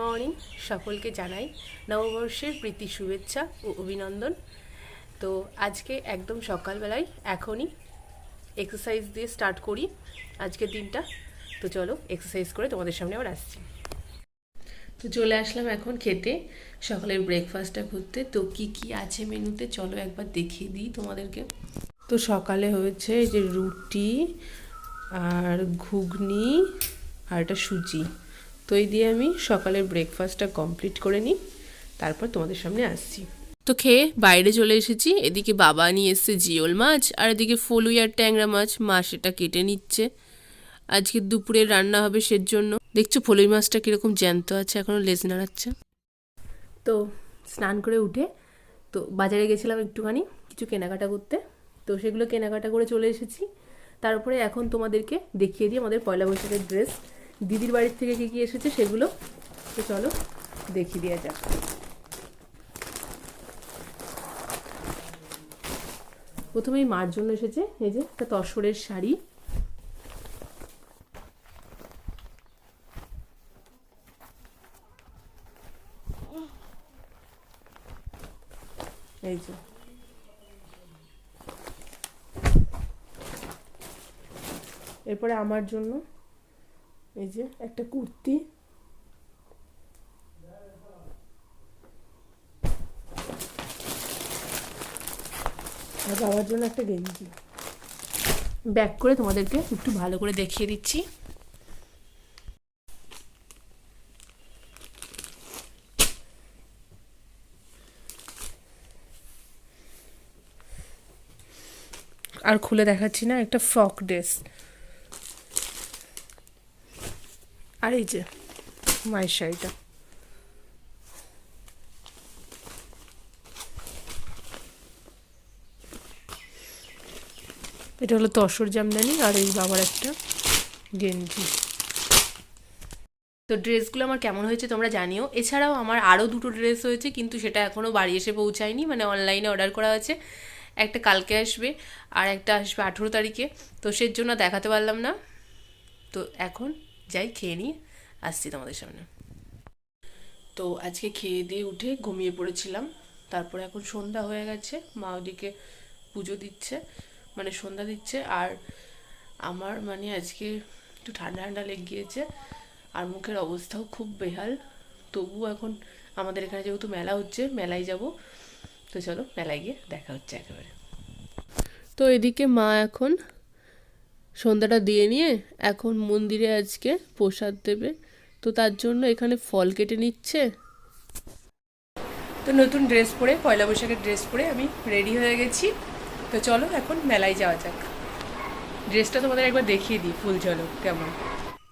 Morning সকলকে জানাই নববর্ষের প্রীতি শুভেচ্ছা ও অভিনন্দন। তো আজকে একদম সকালবেলায় এখনই এক্সারসাইজ দিয়ে স্টার্ট করি আজকের দিনটা। তো চলো এক্সারসাইজ করে তোমাদের সামনে আবার আসছি। তো চলে আসলাম এখন খেতে, সকালের ব্রেকফাস্টটা করতে। তো কি কি আছে মেনুতে চলো একবার দেখিয়ে দিই তোমাদেরকে। তো সকালে হয়েছে যে রুটি আর ঘুগনি আর এটা সুজি। তো এই দিয়ে আমি সকালের ব্রেকফাস্টটা কমপ্লিট করে নিই। তারপর তোমাদের সামনে আসছি। তো খেয়ে বাইরে চলে এসেছি। এদিকে বাবা নিয়ে এসছে জিওল মাছ আর এদিকে ফলুই আর ট্যাংরা মাছ মা সেটা কেটে নিচ্ছে। আজকে দুপুরে রান্না হবে সের জন্য দেখছ ফলুই মাছটা কীরকম জ্যান্ত আছে এখনও লেজ নাড়াচ্ছে। তো স্নান করে উঠে তো বাজারে গেছিলাম একটুখানি কিছু কেনাকাটা করতে। তো সেগুলো কেনাকাটা করে চলে এসেছি। তারপরে এখন তোমাদেরকে দেখিয়ে দিই আমাদের পয়লা বৈশাখের ড্রেস দিদির বাড়ির থেকে কী কী এসেছে সেগুলো তো চলো দেখিয়ে দেওয়া যাক। প্রথমেই মার জন্য এসেছে, এই যে একটা তসরের শাড়ি। এই যে। এরপরে আমার জন্য এই যে একটা কুর্তি। আর বাবার জন্য একটা গেঞ্জি। ব্যাক করে তোমাদেরকে একটু ভালো করে দেখিয়ে দিচ্ছি। আর খুলে দেখাচ্ছি না, একটা ফ্রক ড্রেস। আর এই যে, মায়ের শাড়িটা। এটা হলো তসর জামদানি আর এই বাবার একটা গেঞ্জি। তো ড্রেসগুলো আমার কেমন হয়েছে তোমরা জানিও। এছাড়াও আমার আরও দুটো ড্রেস হয়েছে, কিন্তু সেটা এখনও বাড়ি এসে পৌঁছায়নি মানে অনলাইনে অর্ডার করা হয়েছে একটা কালকে আসবে আর একটা আসবে আঠেরো তারিখে। তো সের জন্য দেখাতে পারলাম না। তো এখন যাই খেয়ে নিয়ে আসছি তোমাদের সামনে। তো আজকে খেয়ে দিয়ে উঠে ঘুমিয়ে পড়েছিলাম। তারপরে এখন সন্ধ্যা হয়ে গেছে, মা ওদিকে পুজো দিচ্ছে মানে সন্ধ্যা দিচ্ছে। আর আমার মানে আজকে একটু ঠান্ডা ঠান্ডা লেগে গিয়েছে, আর মুখের অবস্থাও খুব বেহাল। তবু এখন আমাদের এখানে যেহেতু মেলা হচ্ছে, মেলায় যাব। তো চলো মেলায় গিয়ে দেখা হচ্ছে একেবারে। তো এদিকে মা এখন সন্ধ্যাটা দিয়ে নিয়ে এখন মন্দিরে আজকে প্রসাদ দেবে। তো তার জন্য এখানে ফল কেটে নিচ্ছে। তো নতুন ড্রেস পরে, পয়লা বৈশাখের ড্রেস পরে আমি রেডি হয়ে গেছি। তো চলো এখন মেলায় যাওয়া যাক। ড্রেসটা তোমাদের একবার দেখিয়ে দিই, ফুল চলো কেমন।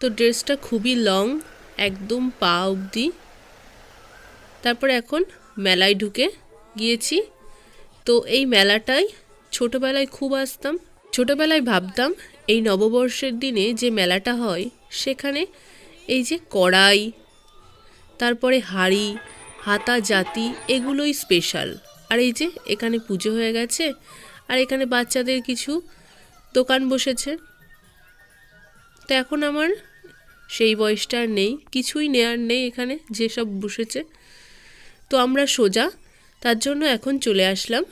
তো ড্রেসটা খুবই লং, একদম পা অবধি। তারপরে এখন মেলায় ঢুকে গিয়েছি। তো এই মেলাটায় ছোটোবেলায় খুব আসতাম, ছোটোবেলায় ভাবতাম এই নববর্ষের দিনে যে মেলাটা হয়, সেখানে এই যে কড়াই, তারপরে হাড়ি, হাতা, জাতি, এগুলোই স্পেশাল আর এই যে এখানে পুজো হয়ে গেছে, আর এখানে বাচ্চাদের কিছু দোকান বসেছে। তো এখন আমার সেই বয়সটা আর নেই, কিছুই নেয়ার নেই এখানে, যেসব বসেছে। তো আমরা সোজা, তার জন্য এখন চলে আসলাম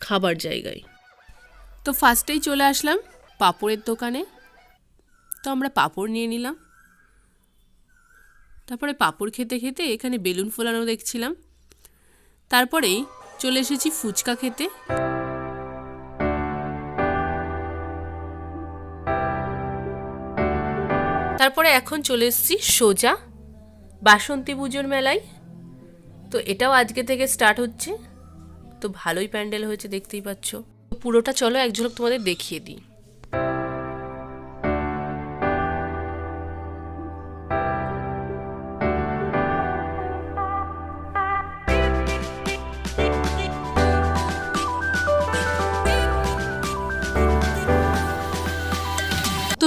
খাবার জায়গায়। তো ফার্স্টেই চলে আসলাম পাঁপড়ের দোকানে। তো আমরা পাঁপড় নিয়ে নিলাম। তারপরে পাঁপড় খেতে খেতে এখানে বেলুন ফোলানো দেখছিলাম। তারপরেই চলে এসেছি ফুচকা খেতে। তারপরে এখন চলে এসেছি সোজা বাসন্তী পুজোর মেলায়। তো এটাও আজকে থেকে স্টার্ট হচ্ছে। তো ভালোই প্যান্ডেল হয়েছে, দেখতেই পাচ্ছ। পুরোটা চলো, এক ঝলক তোমাদের দেখিয়ে দিই।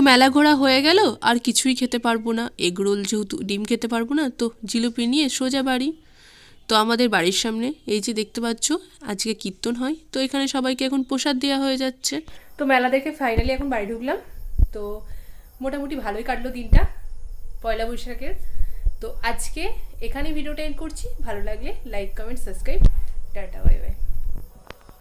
মেলা ঘোরা হয়ে গেল, আর কিছুই খেতে পারব না। এগরোল যেহেতু ডিম খেতে পারব না, তো জিলিপি নিয়ে সোজা বাড়ি। তো আমাদের বাড়ির সামনে, এই যে দেখতে পাচ্ছ, আজকে কীর্তন হয়। তো এখানে সবাইকে এখন প্রসাদ দেওয়া হয়ে যাচ্ছে। তো মেলা দেখে ফাইনালি এখন বাড়ি ঢুকলাম। তো মোটামুটি ভালোই কাটলো দিনটা, পয়লা বৈশাখের। তো আজকে এখানে ভিডিওটা এন্ড করছি। ভালো লাগলে like comment subscribe tata bye bye